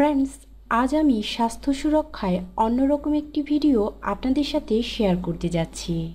Friends আজ আমি স্বাস্থ্য সুরক্ষায় অন্যরকম একটি ভিডিও আপনাদের সাথে শেয়ার করতে যাচ্ছি।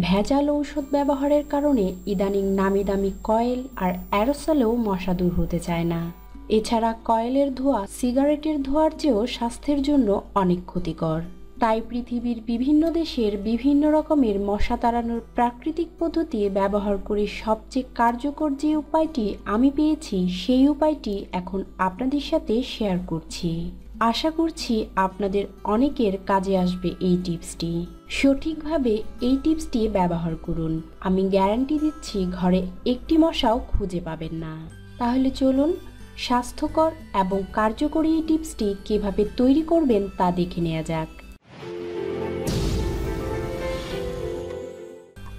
ভেজাল ঔষধ ব্যবহারের কারণে ইদানিং নামি দামি কয়েল আর অ্যারোসলেও মশা দূর হতে চায় না। এছাড়া কয়েলের ধোঁয়া, সিগারেটের ধোয়ার চেয়েও স্বাস্থ্যের জন্য অনেক ক্ষতিকর। তাই পৃথিবীর বিভিন্ন দেশের বিভিন্ন রকমের মশা তাড়ানোর প্রাকৃতিক পদ্ধতি ব্যবহার করে সবচেয়ে কার্যকর যে উপায়টি আমি পেয়েছি, সেই উপায়টি এখন আপনাদের সাথে শেয়ার করছি। আশা করছি আপনাদের অনেকের কাজে আসবে এই টিপসটি। সঠিকভাবে এই টিপসটি ব্যবহার করুন। আমি গ্যারান্টি দিচ্ছি ঘরে একটি মশাও খুঁজে পাবেন না। তাহলে চলুন, স্বাস্থ্যকর এবং কার্যকরী এই টিপসটি কীভাবে তৈরি করবেন তা দেখে নেওয়া যাক।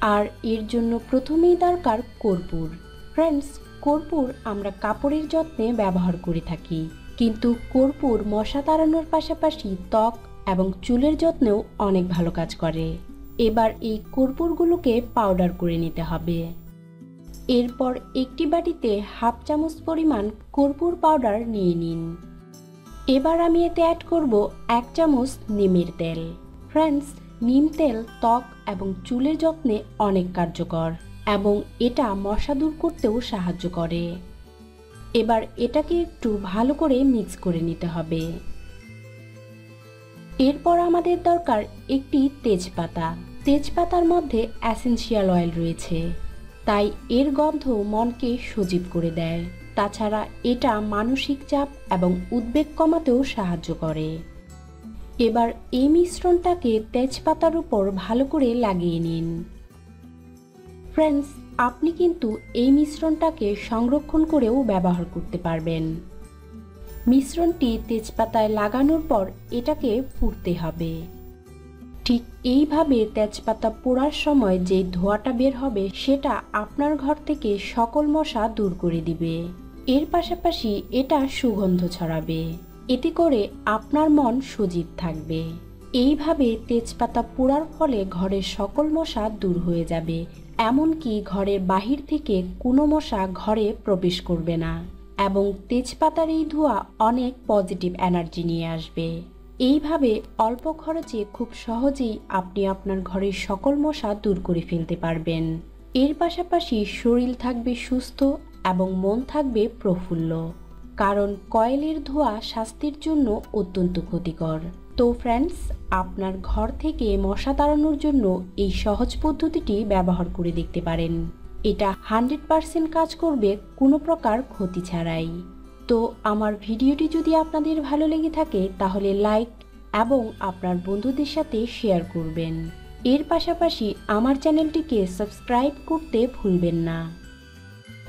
আর এর জন্য প্রথমেই দরকার কর্পূর। ফ্রেন্ডস কর্পূর আমরা কাপড়ের যত্নে ব্যবহার করে থাকি। কিন্তু কর্পূর মশা তাড়ানোর পাশাপাশি ত্বক এবং চুলের যত্নেও অনেক ভালো কাজ করে। এবার এই কর্পূরগুলোকে পাউডার করে নিতে হবে। এরপর একটি বাটিতে হাফ চামচ পরিমাণ কর্পূর পাউডার নিয়ে নিন। এবার আমি এতে অ্যাড করব এক চামচ নিমের তেল। ফ্রেন্ডস নিম তেল, ত্বক এবং চুলের যত্নে অনেক কার্যকর এবং এটা মশা দূর করতেও সাহায্য করে। এবার এটাকে একটু ভালো করে মিক্স করে নিতে হবে। এরপর আমাদের দরকার একটি তেজপাতা। তেজপাতার মধ্যে অ্যাসেন্সিয়াল অয়েল রয়েছে, তাই এর গন্ধ মনকে সজীব করে দেয়। তাছাড়া এটা মানসিক চাপ এবং উদ্বেগ কমাতেও সাহায্য করে। এবার এই মিশ্রণটাকে তেজপাতার উপর ভালো করে লাগিয়ে নিন। ফ্রেন্ডস আপনি কিন্তু এই মিশ্রণটাকে সংরক্ষণ করেও ব্যবহার করতে পারবেন। মিশ্রণটি তেজপাতায় লাগানোর পর এটাকে পুড়তে হবে। ঠিক এইভাবে তেজপাতা পোড়ার সময় যে ধোঁয়াটা বের হবে, সেটা আপনার ঘর থেকে সকল মশা দূর করে দিবে। এর পাশাপাশি এটা সুগন্ধ ছড়াবে। এতে করে আপনার মন সজীব থাকবে। এইভাবে তেজপাতা পোড়ার ফলে ঘরের সকল মশা দূর হয়ে যাবে। এমনকি ঘরের বাহির থেকে কোনো মশা ঘরে প্রবেশ করবে না। এবং তেজপাতার এই ধোঁয়া অনেক পজিটিভ এনার্জি নিয়ে আসবে। এইভাবে অল্প খরচে খুব সহজেই আপনি আপনার ঘরের সকল মশা দূর করে ফেলতে পারবেন। এর পাশাপাশি শরীর থাকবে সুস্থ এবং মন থাকবে প্রফুল্ল। কারণ কয়েলের ধোঁয়া স্বাস্থ্যের জন্য অত্যন্ত ক্ষতিকর। তো ফ্রেন্ডস আপনার ঘর থেকে মশা তাড়ানোর জন্য এই সহজ পদ্ধতিটি ব্যবহার করে দেখতে পারেন। এটা হান্ড্রেড পারসেন্ট কাজ করবে কোনো প্রকার ক্ষতি ছাড়াই। তো আমার ভিডিওটি যদি আপনাদের ভালো লেগে থাকে, তাহলে লাইক এবং আপনার বন্ধুদের সাথে শেয়ার করবেন। এর পাশাপাশি আমার চ্যানেলটিকে সাবস্ক্রাইব করতে ভুলবেন না।